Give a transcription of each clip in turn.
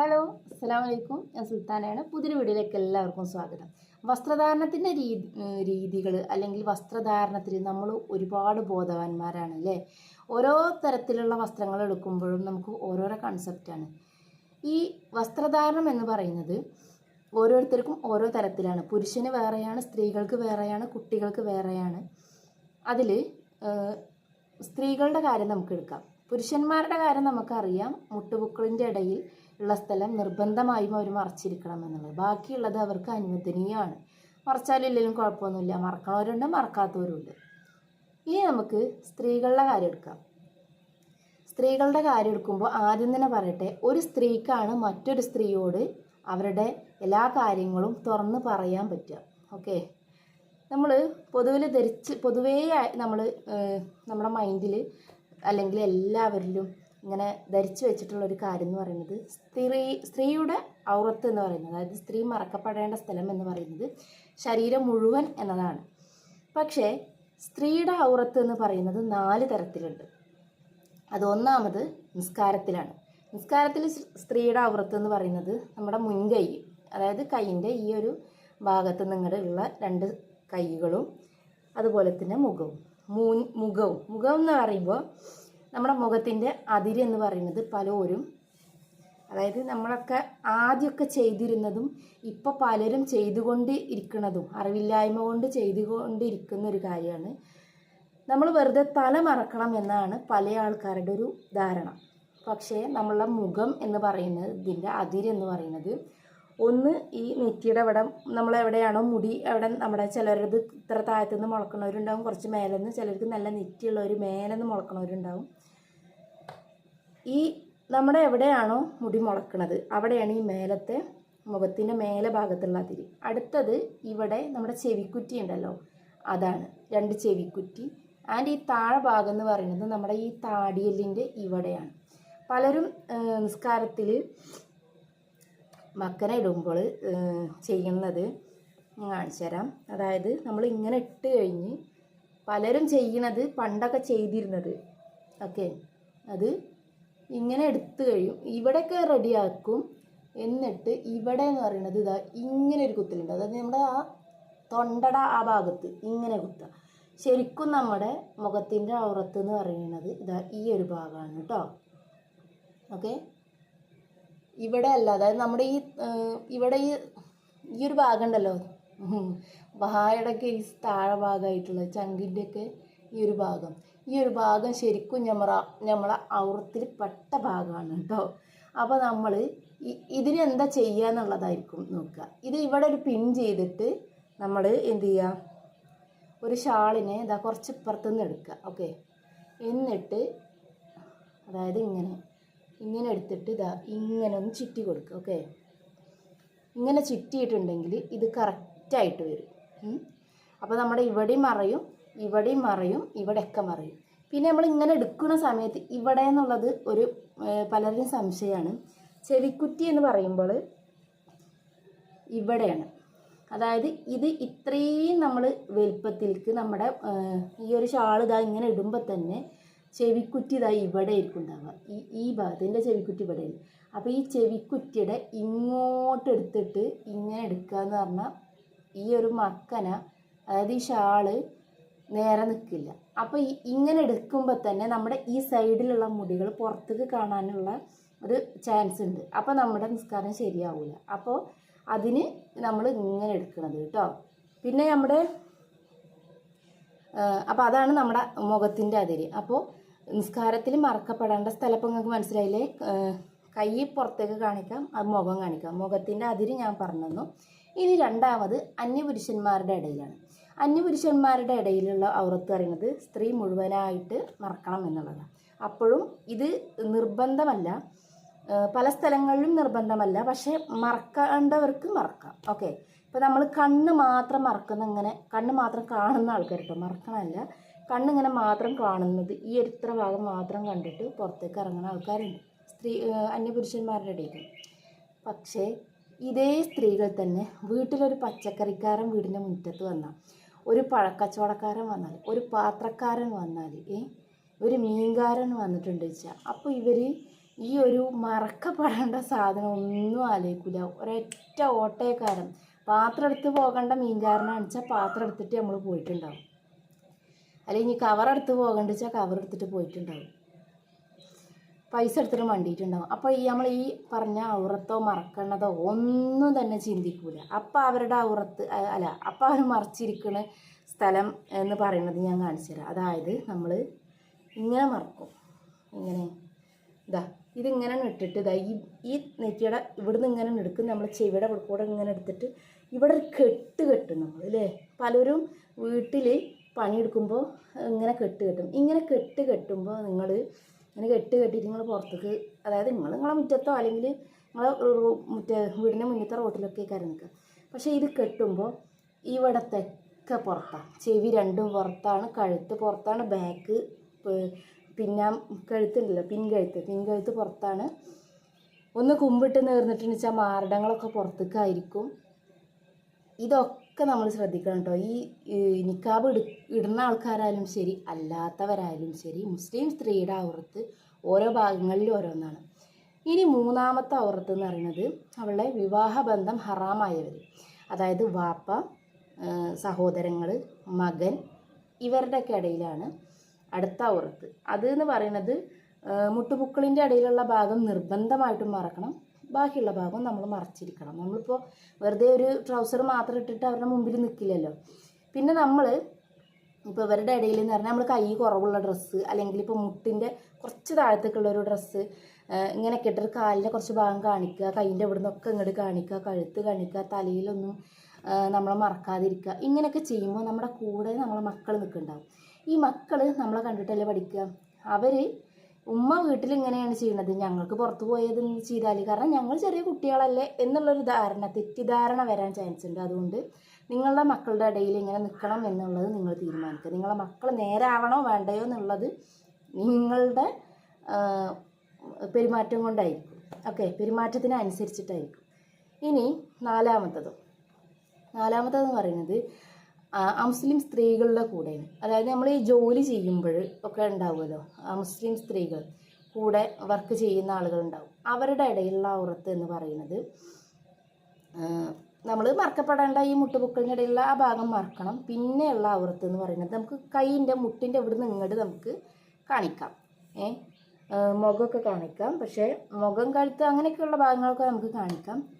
Hello അസ്സാം വലൈക്കും ഞാൻ സുൽത്താനയാണ് പുതിയൊരു വീഡിയോയിലേക്ക് എല്ലാവർക്കും സ്വാഗതം. വസ്ത്രധാരണത്തിന്റെ രീതി രീതികൾ അല്ലെങ്കിൽ വസ്ത്രധാരണത്തിൽ നമ്മൾ ഒരുപാട് ബോധവാന്മാരാണ് അല്ലേ? ഓരോ തരത്തിലുള്ള വസ്ത്രങ്ങൾ എടുക്കുമ്പോഴും നമുക്ക് ഓരോരോ കൺസെപ്റ്റാണ് ഈ വസ്ത്രധാരണം എന്ന് പറയുന്നത് ഓരോരുത്തർക്കും ഓരോ തരത്തിലാണ്. പുരുഷന് വേറെയാണ് സ്ത്രീകൾക്ക് വേറെയാണ് കുട്ടികൾക്ക് വേറെയാണ്. അതിൽ സ്ത്രീകളുടെ കാര്യം നമുക്ക് എടുക്കാം. പുരുഷന്മാരുടെ കാര്യം നമുക്കറിയാം. മുട്ടുപുക്കളിന്റെ ഇടയിൽ ഉള്ള സ്ഥലം നിർബന്ധമായും അവർ മറച്ചിരിക്കണം എന്നുള്ളത്. ബാക്കിയുള്ളത് അവർക്ക് അനുവദനീയമാണ്. മറച്ചാലില്ലെങ്കിലും കുഴപ്പമൊന്നുമില്ല. മറക്കണവരുണ്ട് മറക്കാത്തവരുണ്ട്. ഇനി നമുക്ക് സ്ത്രീകളുടെ കാര്യം എടുക്കാം. സ്ത്രീകളുടെ കാര്യം എടുക്കുമ്പോൾ ആദ്യം തന്നെ പറയട്ടെ ഒരു സ്ത്രീക്കാണ് മറ്റൊരു സ്ത്രീയോട് അവരുടെ എല്ലാ കാര്യങ്ങളും തുറന്ന് പറയാൻ പറ്റുക. ഓക്കെ? നമ്മൾ പൊതുവിൽ ധരിച്ച് പൊതുവേ നമ്മൾ നമ്മുടെ മൈൻഡിൽ അല്ലെങ്കിൽ എല്ലാവരിലും ഇങ്ങനെ ധരിച്ചു വെച്ചിട്ടുള്ള ഒരു കാര്യം എന്ന് പറയുന്നത് സ്ത്രീ സ്ത്രീയുടെ ഔറത്ത് എന്ന് പറയുന്നത് അതായത് സ്ത്രീ മറക്കപ്പെടേണ്ട സ്ഥലം എന്ന് പറയുന്നത് ശരീരം മുഴുവൻ എന്നതാണ്. പക്ഷേ സ്ത്രീയുടെ ഔറത്ത് എന്ന് പറയുന്നത് നാല് തരത്തിലുണ്ട്. അത് ഒന്നാമത് നിസ്കാരത്തിലാണ്. നിസ്കാരത്തിൽ സ്ത്രീയുടെ ഔറത്ത് എന്ന് പറയുന്നത് നമ്മുടെ മുൻകൈ അതായത് കൈയിന്റെ ഈ ഒരു ഭാഗത്ത് നിങ്ങളുടെ ഉള്ള രണ്ട് കൈകളും അതുപോലെ തന്നെ മുഖവും മുഖവും. മുഖം എന്ന് പറയുമ്പോൾ നമ്മുടെ മുഖത്തിന്റെ അതിര് എന്ന് പറയുന്നത് പലരും. അതായത് നമ്മളൊക്കെ ആദ്യമൊക്കെ ചെയ്തിരുന്നതും ഇപ്പോൾ പലരും ചെയ്തുകൊണ്ട് ഇരിക്കുന്നതും അറിവില്ലായ്മ കൊണ്ട് ചെയ്തുകൊണ്ടിരിക്കുന്ന ഒരു കാര്യമാണ്. നമ്മൾ വെറുതെ തല മറക്കണം എന്നാണ് പല ആൾക്കാരുടെ ഒരു ധാരണ. പക്ഷേ നമ്മളുടെ മുഖം എന്ന് പറയുന്നത് ഇതിന്റെ അതിരെന്ന് പറയുന്നത് ഒന്ന് ഈ നെറ്റിയുടെ അവിടെ നമ്മൾ എവിടെയാണോ മുടി അവിടെ നമ്മുടെ ചിലരത് ഇത്ര താഴത്തു നിന്ന് മുളക്കണവരുണ്ടാവും കുറച്ച് മേലെ നിന്ന് ചിലർക്ക് നല്ല നെറ്റിയുള്ളവർ മേലെ നിന്ന് മുളക്കണവരുണ്ടാവും ഈ നമ്മുടെ എവിടെയാണോ മുടി മുളക്കണത് അവിടെയാണ് ഈ മേലത്തെ മുഖത്തിന്റെ മേലെ ഭാഗത്തുള്ള അതിരി. അടുത്തത് ഇവിടെ നമ്മുടെ ചെവിക്കുറ്റി ഉണ്ടല്ലോ അതാണ് രണ്ട് ചെവിക്കുറ്റി. ആൻഡ് ഈ താഴെ ഭാഗം എന്ന് പറയുന്നത് നമ്മുടെ ഈ താടിയല്ലിന്റെ ഇവിടെയാണ്. പലരും നിസ്കാരത്തിൽ മക്കനെ ഇടുമ്പോൾ ചെയ്യുന്നത് കാണിച്ചു തരാം. അതായത് നമ്മൾ ഇങ്ങനെ ഇട്ട് കഴിഞ്ഞ് പലരും ചെയ്യണത് പണ്ടൊക്കെ ചെയ്തിരുന്നത്. ഓക്കെ? അത് ഇങ്ങനെ എടുത്തു കഴിയും. ഇവിടെയൊക്കെ റെഡിയാക്കും. എന്നിട്ട് ഇവിടെ എന്ന് പറയുന്നത് ഇതാ ഇങ്ങനെ ഒരു കുത്തലുണ്ട്. അതായത് നമ്മുടെ ആ തൊണ്ടട ആ ഭാഗത്ത് ഇങ്ങനെ കുത്തുക. ശരിക്കും നമ്മുടെ മുഖത്തിന്റെ ഔറത്ത് എന്ന് പറയുന്നത് ഇതാ ഈ ഒരു ഭാഗമാണ് കേട്ടോ. ഓക്കെ? ഇവിടെ അല്ല അതായത് നമ്മുടെ ഈ ഇവിടെ ഈ ഈ ഒരു ഭാഗം ഉണ്ടല്ലോ വായയുടെയൊക്കെ ഈ താഴെ ഭാഗമായിട്ടുള്ള ചങ്കിന്റെയൊക്കെ ഈ ഒരു ഭാഗം. ഈ ഒരു ഭാഗം ശരിക്കും ഞമ്മറ നമ്മളെ ഔറത്തിൽ പെട്ട ഭാഗമാണ് കേട്ടോ. അപ്പോൾ നമ്മൾ ഇതിനെന്താ ചെയ്യുക എന്നുള്ളതായിരിക്കും നോക്കുക. ഇത് ഇവിടെ ഒരു പിൻ ചെയ്തിട്ട് നമ്മൾ എന്ത് ചെയ്യുക ഒരു ഷാളിനെ ഇതാ കുറച്ച് ഇപ്പുറത്തുനിന്ന് എടുക്കുക. ഓക്കെ. എന്നിട്ട് അതായത് ഇങ്ങനെ ഇങ്ങനെ എടുത്തിട്ട് ഇതാ ഇങ്ങനെ ഒന്ന് ചുറ്റി കൊടുക്കുക ഓക്കെ ഇങ്ങനെ ചുറ്റിയിട്ടുണ്ടെങ്കിൽ ഇത് കറക്റ്റായിട്ട് വരും. അപ്പോൾ നമ്മുടെ ഇവിടെയും മറയും ഇവിടെയും മറയും ഇവിടെയൊക്കെ മറയും. പിന്നെ നമ്മൾ ഇങ്ങനെ എടുക്കുന്ന സമയത്ത് ഇവിടെ എന്നുള്ളത് ഒരു പലരുടെയും സംശയമാണ്. ചെവിക്കുറ്റി എന്ന് പറയുമ്പോൾ ഇവിടെയാണ്. അതായത് ഇത് ഇത്രയും നമ്മൾ വലുപ്പത്തിലേക്ക് നമ്മുടെ ഈ ഒരു ഷാൾ ഇതാ ഇങ്ങനെ ഇടുമ്പോൾ തന്നെ ചെവിക്കുറ്റി ഇതാ ഇവിടെ ആയിരിക്കും ഉണ്ടാവുക ഈ ഈ ഭാഗത്തിന്റെ ചെവിക്കുറ്റി ഇവിടെ ആയിരുന്നു അപ്പോൾ ഈ ചെവിക്കുറ്റിയുടെ ഇങ്ങോട്ട് എടുത്തിട്ട് ഇങ്ങനെ എടുക്കുക എന്ന് പറഞ്ഞാൽ ഈ ഒരു മക്കന അതായത് ഈ ഷാൾ നേരെ നിൽക്കില്ല അപ്പോൾ ഈ ഇങ്ങനെ എടുക്കുമ്പോൾ തന്നെ നമ്മുടെ ഈ സൈഡിലുള്ള മുടികൾ പുറത്തേക്ക് കാണാനുള്ള ഒരു ചാൻസ് ഉണ്ട്. അപ്പോൾ നമ്മുടെ നിസ്കാരം ശരിയാവില്ല അപ്പോൾ അതിന് നമ്മൾ ഇങ്ങനെ എടുക്കണത് കേട്ടോ. പിന്നെ നമ്മുടെ അപ്പോൾ അതാണ് നമ്മുടെ മുഖത്തിന്റെ അതിര്. അപ്പോൾ നിസ്കാരത്തിൽ മറക്കപ്പെടേണ്ട സ്ഥലം ഇപ്പോൾ നിങ്ങൾക്ക് മനസ്സിലായില്ലേ? കൈ പുറത്തേക്ക് കാണിക്കാം അത് മുഖം കാണിക്കാം. മുഖത്തിന്റെ അതിര് ഞാൻ പറഞ്ഞു തന്നു ഇനി രണ്ടാമത് അന്യപുരുഷന്മാരുടെ ഇടയിലാണ്. അന്യപുരുഷന്മാരുടെ ഇടയിലുള്ള ഔറത്ത് പറയുന്നത് സ്ത്രീ മുഴുവനായിട്ട് മറക്കണം എന്നുള്ളതാണ്. അപ്പോഴും ഇത് നിർബന്ധമല്ല. പല സ്ഥലങ്ങളിലും നിർബന്ധമല്ല. പക്ഷേ മറക്കേണ്ടവർക്ക് മറക്കാം. ഓക്കെ? ഇപ്പോൾ നമ്മൾ കണ്ണ് മാത്രം മറക്കുന്ന അങ്ങനെ കണ്ണ് മാത്രം കാണുന്ന ആൾക്കാർ കേട്ടോ മറക്കണമല്ല. കണ്ണിങ്ങനെ മാത്രം കാണുന്നത്. ഈ ഒരു ഭാഗം മാത്രം കണ്ടിട്ട് പുറത്തേക്ക് ഇറങ്ങുന്ന ആൾക്കാരുണ്ട്. സ്ത്രീ അന്യപുരുഷന്മാരുടെ ഇടയിൽ പക്ഷേ ഇതേ സ്ത്രീകൾ തന്നെ വീട്ടിലൊരു പച്ചക്കറിക്കാരൻ വീടിന്റെ മുറ്റത്ത് വന്നാൽ ഒരു പഴക്കച്ചവടക്കാരൻ വന്നാൽ ഒരു പാത്രക്കാരൻ വന്നാൽ ഒരു മീൻകാരൻ വന്നിട്ടുണ്ട് വെച്ചാൽ അപ്പോൾ ഇവർ ഈ ഒരു മറക്കപ്പെടേണ്ട സാധനം ഒന്നും ആലോചിക്കില്ല ഒരൊറ്റ ഓട്ടയക്കാരൻ. പാത്രം എടുത്ത് പോകേണ്ട മീൻകാരനാണെന്ന് വെച്ചാൽ പാത്രം എടുത്തിട്ട് നമ്മൾ പോയിട്ടുണ്ടാവും. അല്ലെങ്കിൽ ഇനി കവർ എടുത്ത് പോകേണ്ട വെച്ചാൽ കവർ എടുത്തിട്ട് പോയിട്ടുണ്ടാവും. പൈസ എടുത്തിട്ട് വണ്ടിയിട്ടുണ്ടാവും. അപ്പോൾ ഈ നമ്മൾ ഈ പറഞ്ഞ ഔറത്തോ മറക്കണതോ ഒന്നും തന്നെ ചിന്തിക്കൂല. അപ്പം അവരുടെ ഔറത്ത് അല്ല അപ്പം അവർ മറച്ചിരിക്കുന്ന സ്ഥലം എന്ന് പറയുന്നത് ഞാൻ കാണിച്ചു തരാം. അതായത് നമ്മൾ ഇങ്ങനെ മറക്കും. ഇങ്ങനെ. ഇതാ ഇതിങ്ങനെ ഇട്ടിട്ട് ഇതാ ഈ ഈ നെറ്റിയുടെ ഇവിടുന്ന് ഇങ്ങനെ എടുക്കും. നമ്മൾ ചെവിയുടെ കൂടെ ഇങ്ങനെ എടുത്തിട്ട് ഇവിടെ ഒരു കെട്ട് കെട്ടും നമ്മൾ അല്ലേ പലരും വീട്ടിൽ പണിയെടുക്കുമ്പോൾ ഇങ്ങനെ കെട്ട് കെട്ടും. ഇങ്ങനെ കെട്ട് കെട്ടുമ്പോൾ നിങ്ങൾ ഇങ്ങനെ കെട്ട് കെട്ടിയിട്ട് നിങ്ങൾ പുറത്തേക്ക് അതായത് നിങ്ങൾ നിങ്ങളെ മുറ്റത്തോ അല്ലെങ്കിൽ നിങ്ങളെ മറ്റേ വീടിന്റെ മുന്നത്തെ റോട്ടിലൊക്കെ കയറി നിൽക്കുക. പക്ഷേ ഇത് കെട്ടുമ്പോൾ ഇവിടത്തൊക്കെ പുറത്താണ് ചെവി രണ്ടും പുറത്താണ് കഴുത്ത് പുറത്താണ് ബാക്ക് പിന്നെ കഴുത്തുണ്ടല്ലോ പിൻകഴുത്ത്. പിൻകഴുത്ത് പുറത്താണ്. ഒന്ന് കുമ്പിട്ട് നേർന്നിട്ടുണ്ടെന്ന് വെച്ചാൽ മാരടങ്ങളൊക്കെ പുറത്തേക്കായിരിക്കും. ഇതൊക്കെ നമ്മൾ ശ്രദ്ധിക്കണം കേട്ടോ ഈ നിക്കാബ് ഇട ഇടുന്ന ആൾക്കാരായാലും ശരി അല്ലാത്തവരായാലും ശരി മുസ്ലിം സ്ത്രീയുടെ ഔറത്ത് ഓരോ ഭാഗങ്ങളിൽ ഓരോന്നാണ്. ഇനി മൂന്നാമത്തെ ഔറത്ത് എന്ന് പറയുന്നത് അവളുടെ വിവാഹബന്ധം ഹറാമായവർ അതായത് വാപ്പ സഹോദരങ്ങൾ മകൻ ഇവരുടെയൊക്കെ ഇടയിലാണ് അടുത്ത ഔറത്ത് അത് എന്ന് പറയുന്നത് മുട്ടുപുക്കളിന്റെ ഇടയിലുള്ള ഭാഗം നിർബന്ധമായിട്ടും മറക്കണം. ബാക്കിയുള്ള ഭാഗം നമ്മൾ മറച്ചിരിക്കണം. നമ്മളിപ്പോൾ വെറുതെ ഒരു ട്രൗസർ മാത്രം ഇട്ടിട്ട് അവരുടെ മുമ്പിൽ നിൽക്കില്ലല്ലോ പിന്നെ നമ്മൾ ഇപ്പോൾ ഇവരുടെ ഇടയിൽ എന്ന് പറഞ്ഞാൽ നമ്മൾ കൈ കുറവുള്ള ഡ്രസ്സ് അല്ലെങ്കിൽ ഇപ്പോൾ മുട്ടിന്റെ കുറച്ച് താഴത്തേക്കുള്ള ഒരു ഡ്രസ്സ് ഇങ്ങനെയൊക്കെ ഇട്ടൊരു കാലിന്റെ കുറച്ച് ഭാഗം കാണിക്കുക കൈയിന്റെ ഇവിടെ നിന്നൊക്കെ ഇങ്ങോട്ട് കാണിക്കുക കഴുത്ത് കാണിക്കുക തലയിലൊന്നും നമ്മളെ മറക്കാതിരിക്കുക. ഇങ്ങനെയൊക്കെ ചെയ്യുമ്പോൾ നമ്മുടെ കൂടെ നമ്മളെ മക്കൾ നിൽക്കുന്നുണ്ടാവും ഈ മക്കൾ നമ്മളെ കണ്ടിട്ടല്ലേ പഠിക്കുക? അവർ ഉമ്മ വീട്ടിൽ ഇങ്ങനെയാണ് ചെയ്യുന്നത് ഞങ്ങൾക്ക് പുറത്തു പോയത് ചെയ്താൽ കാരണം ഞങ്ങൾ ചെറിയ കുട്ടികളല്ലേ എന്നുള്ളൊരു ധാരണ തെറ്റിദ്ധാരണ വരാൻ ചാൻസ് ഉണ്ട്. അതുകൊണ്ട് നിങ്ങളുടെ മക്കളുടെ ഇടയിൽ ഇങ്ങനെ നിൽക്കണം എന്നുള്ളത് നിങ്ങൾ തീരുമാനിക്കുക. നിങ്ങളുടെ മക്കൾ നേരാവണോ വേണ്ടയോ എന്നുള്ളത് നിങ്ങളുടെ പെരുമാറ്റം കൊണ്ടായിരിക്കും. ഓക്കെ പെരുമാറ്റത്തിന് അനുസരിച്ചിട്ടായിരിക്കും. ഇനി നാലാമത്തതും. നാലാമത്തതെന്ന് പറയുന്നത് മുസ്ലിം സ്ത്രീകളുടെ കൂടെയാണ്. അതായത് നമ്മൾ ഈ ജോലി ചെയ്യുമ്പോൾ ഒക്കെ ഉണ്ടാവുമല്ലോ മുസ്ലിം സ്ത്രീകൾ കൂടെ വർക്ക് ചെയ്യുന്ന ആളുകളുണ്ടാവും. അവരുടെ ഇടയിലുള്ള ഔറത്ത് എന്ന് പറയുന്നത് നമ്മൾ മറക്കപ്പെടേണ്ട ഈ മുട്ടുപുക്കളിന്റെ ഇടയിലുള്ള ആ ഭാഗം മറക്കണം. പിന്നെയുള്ള ഔറത്ത് എന്ന് പറയുന്നത് നമുക്ക് കൈയിന്റെ മുട്ടിന്റെ ഇവിടുന്ന് ഇങ്ങോട്ട് നമുക്ക് കാണിക്കാം. ഏ ആ, മുഖമൊക്കെ കാണിക്കാം. പക്ഷേ മുഖം കഴുത്ത് അങ്ങനെയൊക്കെയുള്ള ഭാഗങ്ങളൊക്കെ നമുക്ക് കാണിക്കാം.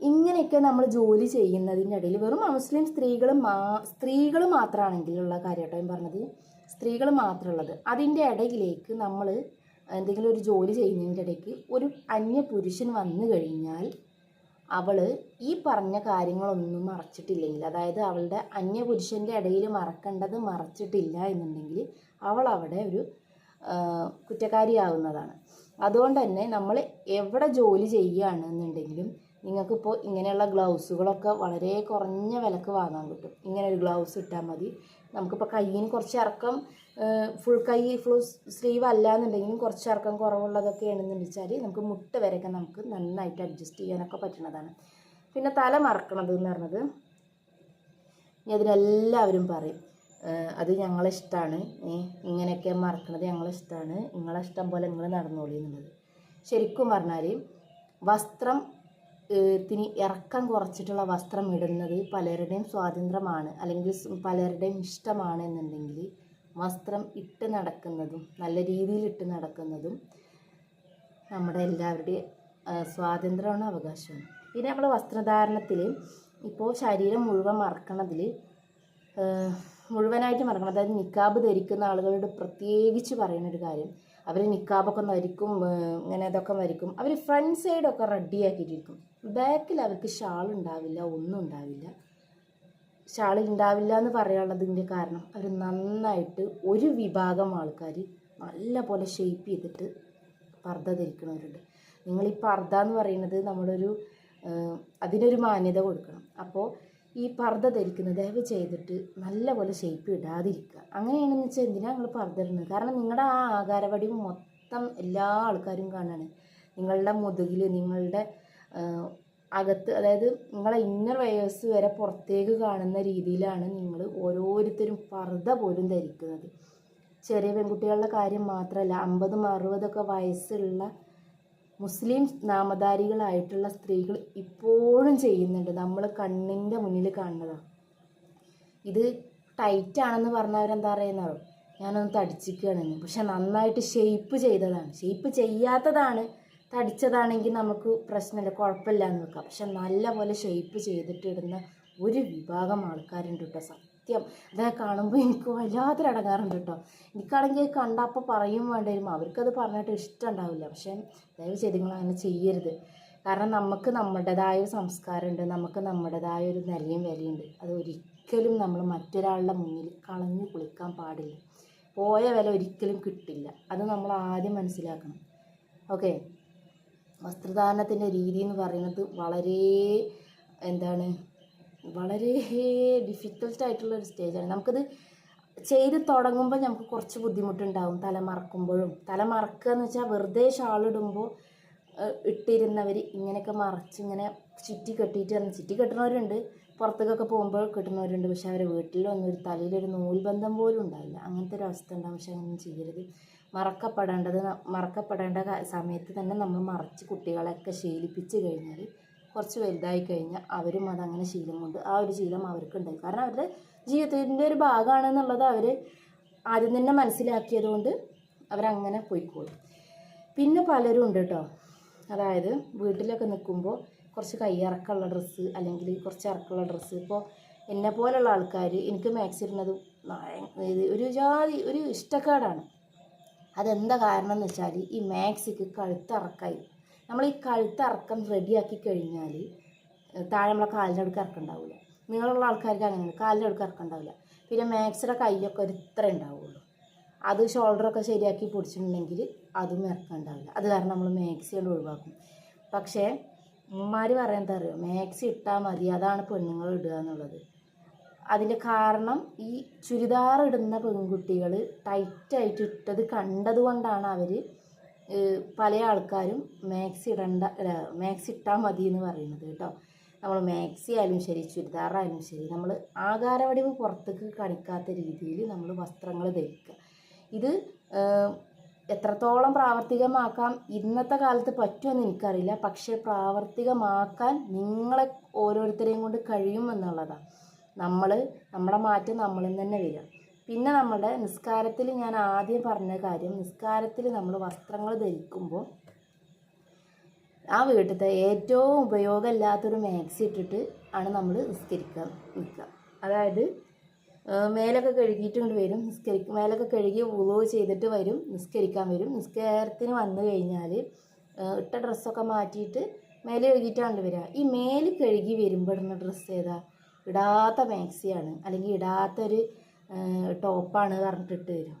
ഇങ്ങനെയൊക്കെ നമ്മൾ ജോലി ചെയ്യുന്നതിന്റെ ഇടയിൽ വെറും മുസ്ലിം സ്ത്രീകൾ മാ സ്ത്രീകൾ മാത്രമാണെങ്കിലുള്ള കാര്യമായിട്ടോ ഞാൻ പറഞ്ഞത്. സ്ത്രീകൾ മാത്രമുള്ളത്. അതിന്റെ ഇടയിലേക്ക് നമ്മൾ എന്തെങ്കിലും ഒരു ജോലി ചെയ്യുന്നതിന്റെ ഇടയ്ക്ക് ഒരു അന്യ പുരുഷൻ വന്നു കഴിഞ്ഞാൽ അവൾ ഈ പറഞ്ഞ കാര്യങ്ങളൊന്നും മറച്ചിട്ടില്ലെങ്കിൽ അതായത് അവളുടെ അന്യ പുരുഷന്റെ ഇടയിൽ മറക്കേണ്ടത് മറച്ചിട്ടില്ല എന്നുണ്ടെങ്കിൽ അവൾ അവിടെ ഒരു കുറ്റക്കാരിയാവുന്നതാണ്. അതുകൊണ്ട് തന്നെ നമ്മൾ എവിടെ ജോലി ചെയ്യുകയാണെന്നുണ്ടെങ്കിലും നിങ്ങൾക്കിപ്പോൾ ഇങ്ങനെയുള്ള ഗ്ലൗസുകളൊക്കെ വളരെ കുറഞ്ഞ വിലക്ക് വാങ്ങാൻ കിട്ടും. ഇങ്ങനെ ഒരു ഗ്ലൗസ് ഇട്ടാൽ മതി. നമുക്കിപ്പോൾ കയ്യിന് കുറച്ച് ഇറക്കം ഫുൾ കൈ ഫുൾ സ്ലീവ് അല്ല എന്നുണ്ടെങ്കിലും കുറച്ച് ഇറക്കം കുറവുള്ളതൊക്കെ ആണെന്ന് വെച്ചാൽ നമുക്ക് മുട്ട വരെയൊക്കെ നമുക്ക് നന്നായിട്ട് അഡ്ജസ്റ്റ് ചെയ്യാനൊക്കെ പറ്റുന്നതാണ്. പിന്നെ തല മറക്കണത് എന്ന് പറഞ്ഞത് ഇനി അതിനെല്ലാവരും പറയും അത് ഞങ്ങളിഷ്ടമാണ് ഇങ്ങനെയൊക്കെ മറക്കണത് ഞങ്ങളിഷ്ടമാണ് നിങ്ങളെ ഇഷ്ടം പോലെ നിങ്ങൾ നടന്നോളി എന്നുള്ളത്. ശരിക്കും പറഞ്ഞാൽ വസ്ത്രം ത്തിന് ഇറക്കം കുറച്ചിട്ടുള്ള വസ്ത്രം ഇടുന്നത് പലരുടെയും സ്വാതന്ത്ര്യമാണ് അല്ലെങ്കിൽ പലരുടെയും ഇഷ്ടമാണ് എന്നുണ്ടെങ്കിൽ വസ്ത്രം ഇട്ട് നടക്കുന്നതും നല്ല രീതിയിൽ ഇട്ട് നടക്കുന്നതും നമ്മുടെ എല്ലാവരുടെയും സ്വാതന്ത്ര്യമാണ് അവകാശമാണ്. പിന്നെ നമ്മൾ വസ്ത്രധാരണത്തിൽ ഇപ്പോൾ ശരീരം മുഴുവൻ മറക്കണതിൽ മുഴുവനായിട്ട് മറക്കണം. അതായത് നിക്കാബ് ധരിക്കുന്ന ആളുകളോട് പ്രത്യേകിച്ച് പറയുന്ന ഒരു കാര്യം അവർ നിക്കാബൊക്കെ ധരിക്കും ഇങ്ങനെ ഇതൊക്കെ ധരിക്കും. അവർ ഫ്രണ്ട് സൈഡൊക്കെ റെഡിയാക്കിയിട്ടിരിക്കും ബാക്കിൽ അവർക്ക് ഷാൾ ഉണ്ടാവില്ല ഒന്നും ഉണ്ടാവില്ല. ഷാൾ ഉണ്ടാവില്ല എന്ന് പറയാനുള്ളതിന്റെ കാരണം അവർ നന്നായിട്ട് ഒരു വിഭാഗം ആൾക്കാർ നല്ലപോലെ ഷേപ്പ് ചെയ്തിട്ട് പർദ്ദ ധരിക്കുന്നവരുണ്ട്. നിങ്ങൾ ഈ പർദ്ദ എന്ന് പറയുന്നത് നമ്മളൊരു അതിനൊരു മാന്യത കൊടുക്കണം. അപ്പോൾ ഈ പർദ്ദ ധരിക്കുന്നത് ദയവ് ചെയ്തിട്ട് നല്ലപോലെ ഷെയ്പ്പ് ഷേപ്പ് ഇടാതിരിക്കുക. അങ്ങനെയാണെന്ന് വെച്ചാൽ എന്തിനാണ് നിങ്ങൾ പർദ്ദ ഇടുന്നത്? കാരണം നിങ്ങളുടെ ആ ആകാരവടിവ് മൊത്തം എല്ലാ ആൾക്കാരും കാണാണ് നിങ്ങളുടെ മുതുകിൽ നിങ്ങളുടെ അകത്ത് അതായത് നിങ്ങളെ ഇന്നർ വയേഴ്സ് വരെ പുറത്തേക്ക് കാണുന്ന രീതിയിലാണ് നിങ്ങൾ ഓരോരുത്തരും പർദ്ദ പോലും ധരിക്കുന്നത്. ചെറിയ പെൺകുട്ടികളുടെ കാര്യം മാത്രമല്ല അമ്പതും അറുപതൊക്കെ വയസ്സുള്ള മുസ്ലിം നാമധാരികളായിട്ടുള്ള സ്ത്രീകൾ ഇപ്പോഴും ചെയ്യുന്നുണ്ട്. നമ്മൾ കണ്ണിന്റെ മുന്നിൽ കാണുന്നതാണ് ഇത് ടൈറ്റാണെന്ന് പറഞ്ഞവരെന്താ പറയുന്നത് ഞാനൊന്ന് തടിച്ചിക്കുകയാണെന്ന് പക്ഷെ നന്നായിട്ട് ഷെയ്പ്പ് ചെയ്തതാണ്. ഷെയ്പ്പ് ചെയ്യാത്തതാണ് തടിച്ചതാണെങ്കിൽ നമുക്ക് പ്രശ്നമില്ല കുഴപ്പമില്ല എന്ന് വെക്കാം പക്ഷെ നല്ലപോലെ ഷെയ്പ്പ് ചെയ്തിട്ടിടുന്ന ഒരു വിഭാഗം ആൾക്കാരുണ്ട് കേട്ടോ സത്യം. അതൊക്കെ കാണുമ്പോൾ എനിക്ക് വല്ലാത്തൊരു അടങ്ങാറുണ്ട് കേട്ടോ. എനിക്കാണെങ്കിൽ കണ്ടപ്പോൾ പറയും വേണ്ടി വരും അവർക്കത് പറഞ്ഞിട്ട് ഇഷ്ടം ഉണ്ടാവില്ല. പക്ഷേ ദയവ് ചെയ്ത് നിങ്ങൾ അങ്ങനെ ചെയ്യരുത്. കാരണം നമുക്ക് നമ്മുടേതായ ഒരു സംസ്കാരമുണ്ട് നമുക്ക് നമ്മുടേതായ ഒരു നിലയും വിലയുണ്ട്. അത് ഒരിക്കലും നമ്മൾ മറ്റൊരാളുടെ മുന്നിൽ കളഞ്ഞു കുളിക്കാൻ പാടില്ല. പോയ വില ഒരിക്കലും കിട്ടില്ല. അത് നമ്മൾ ആദ്യം മനസ്സിലാക്കണം. ഓക്കെ? വസ്ത്രധാരണത്തിന്റെ രീതി എന്ന് പറയുന്നത് വളരെ എന്താണ് വളരെ ഡിഫിക്കൽട്ടായിട്ടുള്ളൊരു സ്റ്റേജാണ്. നമുക്കത് ചെയ്ത് തുടങ്ങുമ്പോൾ നമുക്ക് കുറച്ച് ബുദ്ധിമുട്ടുണ്ടാവും. തല മറക്കുമ്പോഴും. തല മറക്കുക എന്ന് വെച്ചാൽ വെറുതെ ഷാളിടുമ്പോൾ ഇട്ടിരുന്നവർ ഇങ്ങനെയൊക്കെ മറച്ച് ഇങ്ങനെ ചുറ്റി കെട്ടിയിട്ട് വന്ന് ചുറ്റി കെട്ടുന്നവരുണ്ട് പുറത്തേക്കൊക്കെ പോകുമ്പോൾ കിട്ടുന്നവരുണ്ട്. പക്ഷെ അവരെ വീട്ടിലൊന്നും ഒരു തലയിലൊരു നൂൽബന്ധം പോലും ഉണ്ടാവില്ല. അങ്ങനത്തെ ഒരു അവസ്ഥ ഉണ്ടാവും. പക്ഷെ അങ്ങനെ ചെയ്യരുത്. മറക്കപ്പെടേണ്ടത് മറക്കപ്പെടേണ്ട സമയത്ത് തന്നെ നമ്മൾ മറച്ച് കുട്ടികളെയൊക്കെ ശീലിപ്പിച്ച് കഴിഞ്ഞാൽ കുറച്ച് വലുതായി കഴിഞ്ഞാൽ അവരും അതങ്ങനെ ശീലം കൊണ്ട് ആ ഒരു ശീലം അവർക്ക് ഉണ്ടായി കാരണം അവരുടെ ജീവിതത്തിന്റെ ഒരു ഭാഗമാണെന്നുള്ളത് അവർ ആദ്യം തന്നെ മനസ്സിലാക്കിയത് കൊണ്ട് അവരങ്ങനെ പോയിക്കോളും. പിന്നെ പലരും ഉണ്ട് കേട്ടോ. അതായത് വീട്ടിലൊക്കെ നിൽക്കുമ്പോൾ കുറച്ച് കയ്യിറക്കമുള്ള ഡ്രസ്സ് അല്ലെങ്കിൽ കുറച്ച് ഇറക്കമുള്ള ഡ്രസ്സ്. ഇപ്പോൾ എന്നെ പോലുള്ള ആൾക്കാർ എനിക്ക് മാക്സ് ഒരു ജാതി ഒരു ഇഷ്ടക്കേടാണ്. അതെന്താ കാരണം എന്ന് വെച്ചാൽ ഈ മാക്സിക്ക് കഴുത്തിറക്കായി. നമ്മൾ ഈ കഴുത്തിറക്കം റെഡിയാക്കി കഴിഞ്ഞാൽ താഴെ നമ്മളെ കാലിന്റെ അടുക്ക് ഇറക്കുണ്ടാവില്ല. നീളമുള്ള ആൾക്കാർക്ക് അങ്ങനെയാണ്. കാലിന്റെ അടുക്ക് ഇറക്കുണ്ടാവില്ല. പിന്നെ മാക്സിയുടെ കൈയൊക്കെ ഒരു ഇത്ര ഉണ്ടാവുള്ളൂ. അത് ഷോൾഡറൊക്കെ ശരിയാക്കി പിടിച്ചിട്ടുണ്ടെങ്കിൽ അതും ഇറക്കണ്ടാവില്ല. അത് കാരണം നമ്മൾ മാക്സി കൊണ്ട് ഒഴിവാക്കും. പക്ഷേ ഉമ്മമാർ പറയാൻ എന്താ അറിയോ? മാക്സി ഇട്ടാൽ മതി. അതാണ് പെണ്ണുങ്ങൾ ഇടുക എന്നുള്ളത്. അതിന്റെ കാരണം ഈ ചുരിദാർ ഇടുന്ന പെൺകുട്ടികൾ ടൈറ്റായിട്ട് ഇട്ടത് കണ്ടതുകൊണ്ടാണ് അവർ പല ആൾക്കാരും മാക്സി ഇടണ്ട മാക്സി ഇട്ടാൽ മതി എന്ന് പറയുന്നത് കേട്ടോ. നമ്മൾ മാക്സി ആയാലും ശരി ചുരിദാറായാലും ശരി നമ്മൾ ആകാരവടിവ് പുറത്തേക്ക് കാണിക്കാത്ത രീതിയിൽ നമ്മൾ വസ്ത്രങ്ങൾ ധരിക്കുക. ഇത് എത്രത്തോളം പ്രാവർത്തികമാക്കാം ഇന്നത്തെ കാലത്ത് പറ്റുമെന്ന് എനിക്കറിയില്ല പക്ഷേ പ്രാവർത്തികമാക്കാൻ നിങ്ങളെ ഓരോരുത്തരെയും കൊണ്ട് കഴിയും എന്നുള്ളതാണ് നമ്മൾ നമ്മുടെ മാറ്റം നമ്മളിൽ തന്നെ വരിക. പിന്നെ നമ്മുടെ നിസ്കാരത്തിൽ ഞാൻ ആദ്യം പറഞ്ഞ കാര്യം നിസ്കാരത്തിൽ നമ്മൾ വസ്ത്രങ്ങൾ ധരിക്കുമ്പോൾ ആ വീട്ടിലത്തെ ഏറ്റവും ഉപയോഗമില്ലാത്തൊരു മാക്സി ഇട്ടിട്ട് ആണ് നമ്മൾ നിസ്കരിക്കാൻ നിൽക്കുക. അതായത് മേലൊക്കെ കഴുകിയിട്ട് കൊണ്ട് വരും നിസ്കരിക്കും മേലൊക്കെ കഴുകി ഉളവ് ചെയ്തിട്ട് വരും നിസ്കരിക്കാൻ വരും. നിസ്കാരത്തിന് വന്നു കഴിഞ്ഞാൽ ഇട്ട ഡ്രസ്സൊക്കെ മാറ്റിയിട്ട് മേലെ കഴുകിയിട്ടാണ് വരിക. ഈ മേൽ കഴുകി വരുമ്പോൾ ഡ്രസ്സ് ഏതാ? ഇടാത്ത മാക്സിയാണ് അല്ലെങ്കിൽ ഇടാത്തൊരു ടോപ്പാണ് പറഞ്ഞിട്ടിട്ട് വരും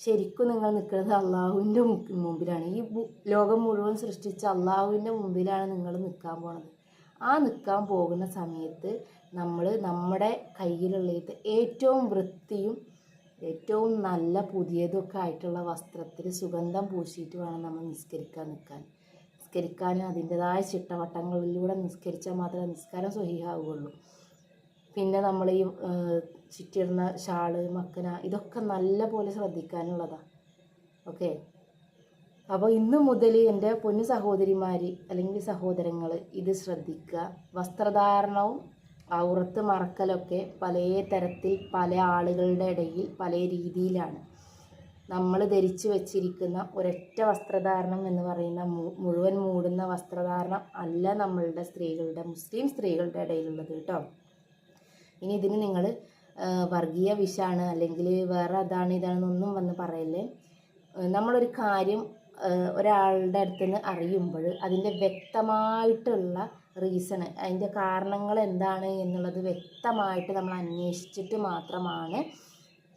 ശരിക്കും നിങ്ങൾ നിൽക്കുന്നത് അള്ളാഹുവിന്റെ മുമ്പിലാണ്. ഈ ലോകം മുഴുവൻ സൃഷ്ടിച്ച അള്ളാഹുവിന്റെ മുമ്പിലാണ് നിങ്ങൾ നിൽക്കാൻ പോണത്. ആ നിൽക്കാൻ പോകുന്ന സമയത്ത് നമ്മൾ നമ്മുടെ കയ്യിലുള്ളത് ഏറ്റവും വൃത്തിയും ഏറ്റവും നല്ല പുതിയതൊക്കെ ആയിട്ടുള്ള വസ്ത്രത്തിൽ സുഗന്ധം പൂശിയിട്ട് വേണം നമ്മൾ നിസ്കരിക്കാൻ നിൽക്കാൻ. നിസ്കരിക്കാൻ അതിന്റെതായ ചിട്ടവട്ടങ്ങളിലൂടെ നിസ്കരിച്ചാൽ മാത്രമേ നിസ്കാരം സ്വഹിയാവുകയുള്ളൂ പിന്നെ നമ്മൾ ഈ ചുറ്റിയിടുന്ന ഷാൾ മക്കന ഇതൊക്കെ നല്ല പോലെ ശ്രദ്ധിക്കാനുള്ളതാണ് ഓക്കെ? അപ്പോൾ ഇന്ന് മുതൽ എന്റെ പൊന്നു സഹോദരിമാർ അല്ലെങ്കിൽ സഹോദരങ്ങൾ ഇത് ശ്രദ്ധിക്കുക വസ്ത്രധാരണവും ഔറത്ത് മറക്കലൊക്കെ പല തരത്തിൽ പല ആളുകളുടെ ഇടയിൽ പല രീതിയിലാണ്. നമ്മൾ ധരിച്ചു വച്ചിരിക്കുന്ന ഒരൊറ്റ വസ്ത്രധാരണം എന്ന് പറയുന്ന മുഴുവൻ മൂടുന്ന വസ്ത്രധാരണം അല്ല നമ്മളുടെ സ്ത്രീകളുടെ മുസ്ലിം സ്ത്രീകളുടെ ഇടയിലുള്ളത് കേട്ടോ. ഇനി ഇതിന് നിങ്ങൾ വർഗീയ വിഷാണ് അല്ലെങ്കിൽ വേറെ അതാണ് ഇതാണെന്നൊന്നും വന്ന് പറയല്ലേ. നമ്മളൊരു കാര്യം ഒരാളുടെ അടുത്ത് നിന്ന് അറിയുമ്പോൾ അതിന്റെ വ്യക്തമായിട്ടുള്ള റീസണ് അതിന്റെ കാരണങ്ങൾ എന്താണ് എന്നുള്ളത് വ്യക്തമായിട്ട് നമ്മൾ അന്വേഷിച്ചിട്ട് മാത്രമാണ്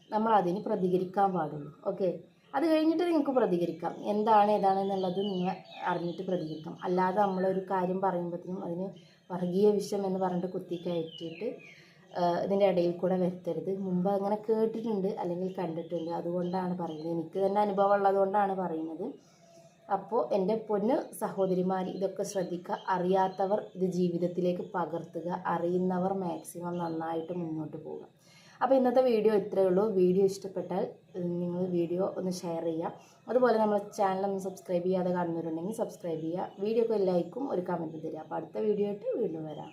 നമ്മൾ അതിന് പ്രതികരിക്കാൻ പാടുള്ളൂ. ഓക്കെ? അത് കഴിഞ്ഞിട്ട് നിങ്ങൾക്ക് പ്രതികരിക്കാം. എന്താണ് ഏതാണ് എന്നുള്ളത് നിങ്ങൾ അറിഞ്ഞിട്ട് പ്രതികരിക്കാം. അല്ലാതെ നമ്മളൊരു കാര്യം പറയുമ്പോഴത്തേനും അതിന് വർഗീയ വിഷം എന്ന് പറഞ്ഞിട്ട് കുത്തി കയറ്റിയിട്ട് ഇതിന്റെ ഇടയിൽ കൂടെ വരുത്തരുത്. മുമ്പ് അങ്ങനെ കേട്ടിട്ടുണ്ട് അല്ലെങ്കിൽ കണ്ടിട്ടുണ്ട്. അതുകൊണ്ടാണ് പറയുന്നത്. എനിക്ക് തന്നെ അനുഭവം ഉള്ളതുകൊണ്ടാണ് പറയുന്നത്. അപ്പോൾ എന്റെ പൊന്ന് സഹോദരിമാർ ഇതൊക്കെ ശ്രദ്ധിക്കുക. അറിയാത്തവർ ഇത് ജീവിതത്തിലേക്ക് പകർത്തുക. അറിയുന്നവർ മാക്സിമം നന്നായിട്ട് മുന്നോട്ട് പോവുക. അപ്പോൾ ഇന്നത്തെ വീഡിയോ ഇത്രയേ ഉള്ളൂ. വീഡിയോ ഇഷ്ടപ്പെട്ടാൽ നിങ്ങൾ വീഡിയോ ഒന്ന് ഷെയർ ചെയ്യുക. അതുപോലെ നമ്മൾ ചാനൽ ഒന്ന് സബ്സ്ക്രൈബ് ചെയ്യാതെ കാണുന്നവരുണ്ടെങ്കിൽ സബ്സ്ക്രൈബ് ചെയ്യുക. വീഡിയോക്ക് ലൈക്കും ഒരു കമന്റും തരിക. അപ്പോൾ അടുത്ത വീഡിയോ ആയിട്ട് വീണ്ടും വരാം.